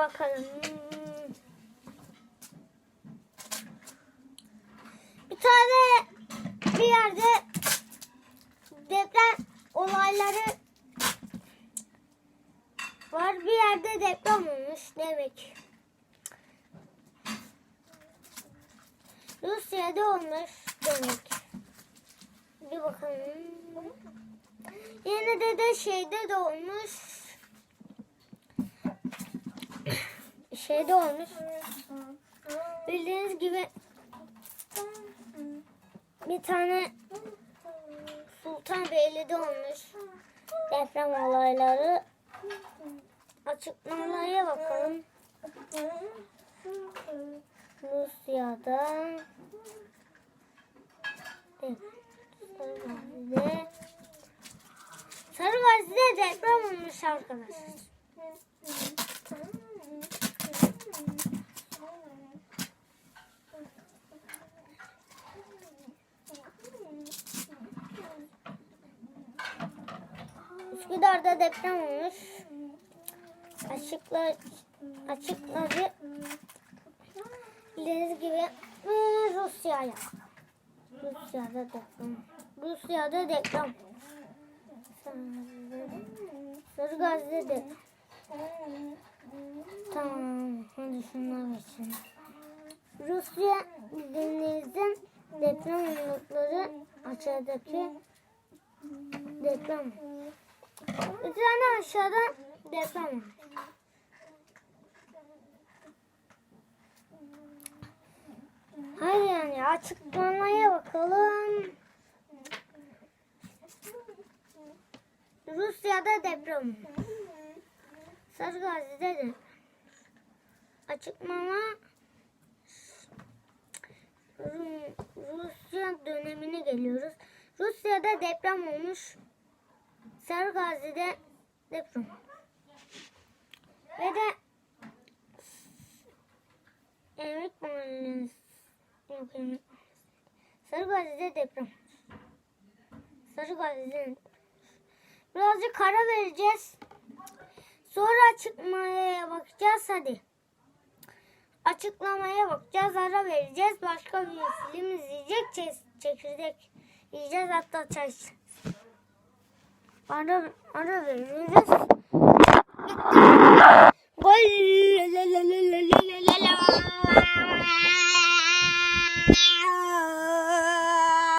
bakalım. Bir tane bir yerde deprem olayları var. Bir yerde deprem olmuş demek. Rusya'da olmuş demek. Bir bakalım. Yine de de şeyde de olmuş. Şeyde olmuş. Bildiğiniz gibi bir tane Sultanbeyli'de olmuş deprem olayları. Açıklamalara bakalım. Rusya'da Sarıgazi'de Sarıgazi'de deprem olmuş arkadaşlar. Üsküdar'da deprem olmuş. Açıkla, açıkladı. Bildiğiniz gibi Rusya'ya. Rusya'da deprem. Rusya'da deprem. Sarıgazi'de de. Tamam. Hadi şunlar geçelim. Rusya denizin deprem noktaları aşağıdaki deprem. Bir tane aşağıda deprem var. Hayır yani açıklamaya bakalım. Rusya'da deprem. Sarıgazi'de de. Açıklama Ru- Rusya dönemine geliyoruz. Rusya'da deprem olmuş. Sarıgazi'de deprem. Ve de Emek Mahallesi Yok Emek Sarıgazi'de deprem. Sarıgazi'de Birazcık kara vereceğiz. Sonra açıklamaya bakacağız hadi. Açıklamaya bakacağız, ara vereceğiz. Başka bir film izleyecek, çe- çekirdek yiyeceğiz hatta çay Ara, ara vereceğiz. Gol.